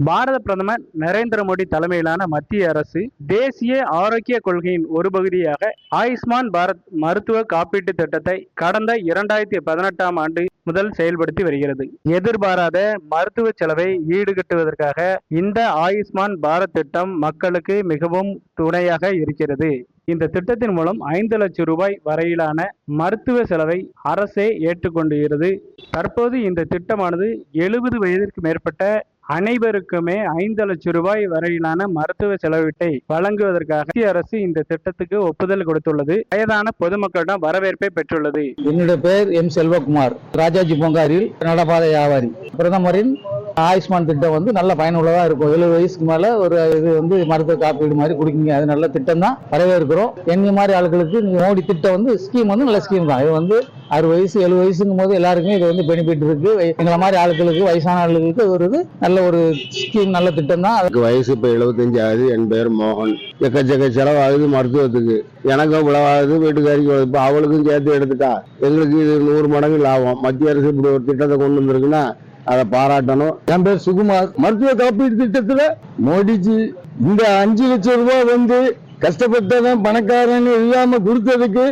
பாரத பிரதமர் நரேந்திர மோடி தலைமையிலான மத்திய அரசு தேசிய ஆரோக்கிய கொள்கையின் ஒரு பகுதியாக ஆயுஷ்மான் பாரத் மருத்துவ காப்பீட்டு திட்டத்தை கடந்த இரண்டாயிரத்தி பதினெட்டாம் ஆண்டு முதல் செயல்படுத்தி வருகிறது. எதிர்பாராத மருத்துவ செலவை ஈடுகட்டுவதற்காக இந்த ஆயுஷ்மான் பாரத் திட்டம் மக்களுக்கு மிகவும் துணையாக இருக்கிறது. இந்த திட்டத்தின் மூலம் ஐந்து லட்சம் ரூபாய் வரையிலான மருத்துவ செலவை அரசே ஏற்றுக்கொண்டுகிறது தற்போது இந்த திட்டமானது எழுபது வயதிற்கு மேற்பட்ட அனைவருக்குமே ஐந்து லட்சம் ரூபாய் வரையிலான மருத்துவ செலவீட்டை வழங்குவதற்காக மத்திய அரசு இந்த திட்டத்துக்கு ஒப்புதல் கொடுத்துள்ளது. வயதான பொதுமக்களிடம் வரவேற்பை பெற்றுள்ளது. என்னுடைய பெயர் எம் செல்வகுமார். ராஜாஜி பூங்காரில் நடபாத வியாபாரி. பிரதமரின் ஆயுஷ்மான் திட்டம் வந்து நல்ல பயனுள்ளதா இருக்கும். எழுபது வயசுக்கு மேல ஒரு இது வந்து மருத்துவ காப்பீடு மாதிரி கொடுக்குங்க. அது நல்ல திட்டம் தான் வரவேற்கிறோம். எங்க மாதிரி ஆளுகளுக்கு மோடி திட்டம் வந்து ஸ்கீம் வந்து நல்ல ஸ்கீம் தான். இது வந்து அறுபது வயசு எழுபது வயசுங்கும் போது எல்லாருக்குமே இது வந்து பெனிஃபிட் இருக்கு. எங்களை மாதிரி ஆளுகளுக்கு வயசான ஆளுகளுக்கு ஒரு இது நல்ல ஒரு ஸ்கீம் நல்ல திட்டம் தான் அதுக்கு வயசு இப்போ எழுபத்தஞ்சு ஆகுது. என் பேர் மோகன். எக்கச்சக்க செலவாகுது மருத்துவத்துக்கு. எனக்கும் இவ்வளவாகுது. வீட்டுக்காரிக்கு இப்போ அவளுக்கும் சேர்த்து எடுத்துட்டா எங்களுக்கு இது நூறு மடங்கு லாபம். மத்திய அரசு இப்படி ஒரு திட்டத்தை கொண்டு வந்திருக்குன்னா அதை பாராட்டணும். என் பேர் சுகுமார். மருத்துவ காப்பீடு திட்டத்துல மோடிஜி இந்த அஞ்சு லட்சம் ரூபாய் வந்து கஷ்டப்பட்டவன் பணக்காரன் இல்லாம கொடுத்ததுக்கு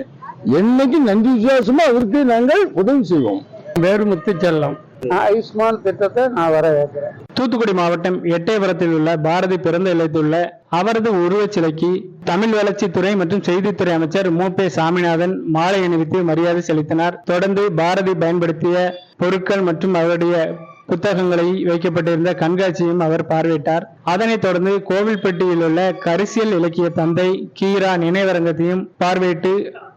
என்னைக்கு நன்றி விசுவாசமா அவருக்கு நாங்கள் உதவி செய்வோம். வேறு முத்து செல்லம். ஆயுஷ்மான் திட்டத்தை நான் வரவேற்கிறேன். தூத்துக்குடி மாவட்டம் எட்டயபுரத்தில் உள்ள பாரதி பிறந்த இல்லத்துள்ள அவரது உருவச் சிலைக்கு தமிழ் வளர்ச்சித்துறை மற்றும் செய்தித்துறை அமைச்சர் மு. பே. சாமிநாதன் மாலை அணிவித்து மரியாதை செலுத்தினார். தொடர்ந்து பாரதி பயன்படுத்திய பொருட்கள் மற்றும் அவருடைய புத்தகங்களை வைக்கப்பட்டிருந்த கண்காட்சியும் அவர் பார்வையிட்டார். அதனைத் தொடர்ந்து கோவில்பட்டியில் உள்ள கரிசியல் இலக்கிய தந்தை கீரா நினைவரங்கத்தையும் பார்வையிட்டு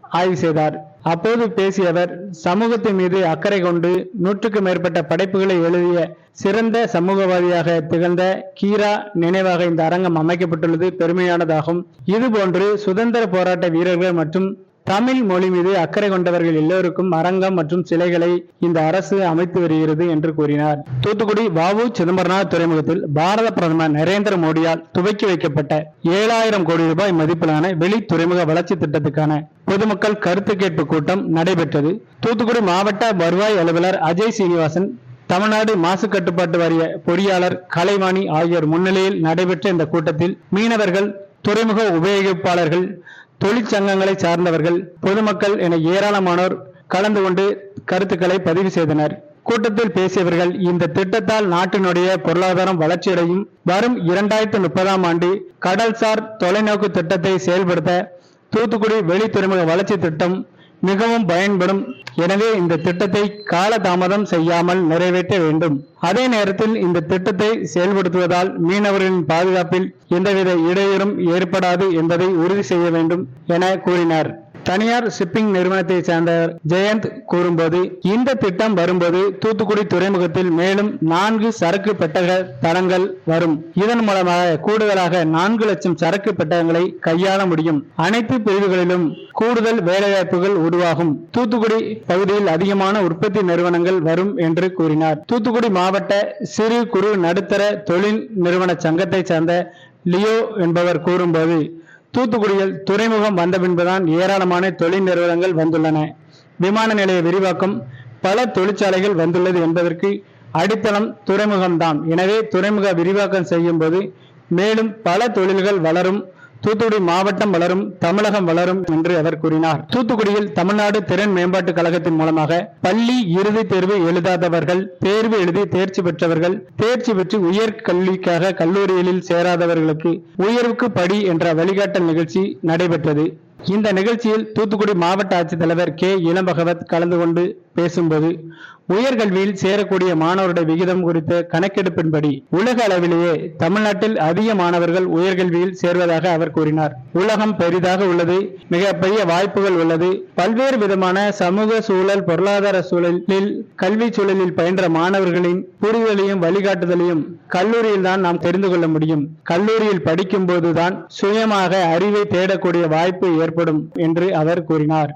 ஆய்வு செய்தார். அப்போது பேசியவர் சமூகத்தின் மீது அக்கறை கொண்டு நூற்றுக்கு மேற்பட்ட படைப்புகளை எழுதிய சிறந்த சமூகவாதியாக திகழ்ந்த கீரா நினைவாக இந்த அரங்கம் அமைக்கப்பட்டுள்ளது. பெருமையானதாகும். இதுபோன்று சுதந்திர போராட்ட வீரர்கள் மற்றும் தமிழ் மொழி மீது அக்கறை கொண்டவர்கள் எல்லோருக்கும் அரங்கம் மற்றும் சிலைகளை இந்த அரசு அமைத்து வருகிறது என்று கூறினார். தூத்துக்குடி பாபு சிதம்பரனார் துறைமுகத்தில் பாரத பிரதமர் நரேந்திர மோடியால் துவக்கி வைக்கப்பட்ட ஏழாயிரம் கோடி ரூபாய் மதிப்பிலான வெளி துறைமுக வளர்ச்சி திட்டத்துக்கான பொதுமக்கள் கருத்து கேட்பு கூட்டம் நடைபெற்றது. தூத்துக்குடி மாவட்ட வருவாய் அலுவலர் அஜய் சீனிவாசன் தமிழ்நாடு மாசு கட்டுப்பாட்டு வாரிய பொறியாளர் கலைவாணி ஆகியோர் முன்னிலையில் நடைபெற்ற இந்த கூட்டத்தில் மீனவர்கள் துறைமுக உபயோகிப்பாளர்கள் தொழிற்சங்கங்களை சார்ந்தவர்கள் பொதுமக்கள் என ஏராளமானோர் கலந்து கொண்டு கருத்துக்களை பதிவு செய்தனர். கூட்டத்தில் பேசியவர்கள் இந்த திட்டத்தால் நாட்டினுடைய பொருளாதாரம் வளர்ச்சியடையும். வரும் இரண்டாயிரத்தி முப்பதாம் ஆண்டு கடல்சார் தொலைநோக்கு திட்டத்தை செயல்படுத்த தூத்துக்குடி வெளி துறைமுக வளர்ச்சி திட்டம் மிகவும் பயன்படும். எனவே இந்த திட்டத்தை காலதாமதம் செய்யாமல் நிறைவேற்ற வேண்டும். அதே நேரத்தில் இந்த திட்டத்தை செயல்படுத்துவதால் மீனவர்களின் பாதுகாப்பில் எந்தவித இடையூறும் ஏற்படாது என்பதை உறுதி செய்ய வேண்டும் என கூறினார். தனியார் ஷிப்பிங் நிறுவனத்தை சேர்ந்தவர் ஜெயந்த் கூறும்போது இந்த திட்டம் வரும்போது தூத்துக்குடி துறைமுகத்தில் மேலும் நான்கு சரக்கு பெட்டக தடங்கள் வரும். இதன் மூலமாக கூடுதலாக நான்கு லட்சம் சரக்கு பெட்டகங்களை கையாள முடியும். அனைத்து பிரிவுகளிலும் கூடுதல் வேலைவாய்ப்புகள் உருவாகும். தூத்துக்குடி பகுதியில் அதிகமான உற்பத்தி நிறுவனங்கள் வரும் என்று கூறினார். தூத்துக்குடி மாவட்ட சிறு குறு நடுத்தர தொழில் நிறுவன சங்கத்தை சேர்ந்த லியோ என்பவர் கூறும்போது தூத்துக்குடியில் துறைமுகம் வந்த பின்புதான் ஏராளமான தொழில் நிறுவனங்கள் வந்துள்ளன. விமான நிலைய விரிவாக்கம் பல தொழிற்சாலைகள் வந்துள்ளது என்பதற்கு அடித்தளம் துறைமுகம்தான். எனவே துறைமுக விரிவாக்கம் செய்யும் போது மேலும் பல தொழில்கள் வளரும். தூத்துக்குடி மாவட்டம் வளரும் தமிழகம் வளரும் என்று அவர் கூறினார். தூத்துக்குடியில் தமிழ்நாடு திறன் மேம்பாட்டு கழகத்தின் மூலமாக பள்ளி இறுதி தேர்வு எழுதாதவர்கள் தேர்வு எழுதி தேர்ச்சி பெற்றவர்கள் தேர்ச்சி பெற்று உயர் கல்விக்காக கல்லூரிகளில் சேராதவர்களுக்கு உயர்வுக்கு படி என்ற வழிகாட்டல் நிகழ்ச்சி நடைபெற்றது. இந்த நிகழ்ச்சியில் தூத்துக்குடி மாவட்ட ஆட்சித்தலைவர் கே இளம்பகவத் கலந்து கொண்டு பேசும்போது உயர்கல்வியில் சேரக்கூடிய மாணவருடைய விகிதம் குறித்த கணக்கெடுப்பின்படி உலக அளவிலேயே தமிழ்நாட்டில் அதிக மாணவர்கள் உயர்கல்வியில் சேர்வதாக அவர் கூறினார். உலகம் பெரிதாக உள்ளது மிகப்பெரிய வாய்ப்புகள் உள்ளது. பல்வேறு விதமான சமூக சூழல் பொருளாதார சூழலில் கல்வி சூழலில் பயின்ற மாணவர்களின் புரிதலையும் வழிகாட்டுதலையும் கல்லூரியில் தான் நாம் தெரிந்து கொள்ள முடியும். கல்லூரியில் படிக்கும் போதுதான் சுயமாக அறிவை தேடக்கூடிய வாய்ப்பு ஏற்படும் என்று அவர் கூறினார்.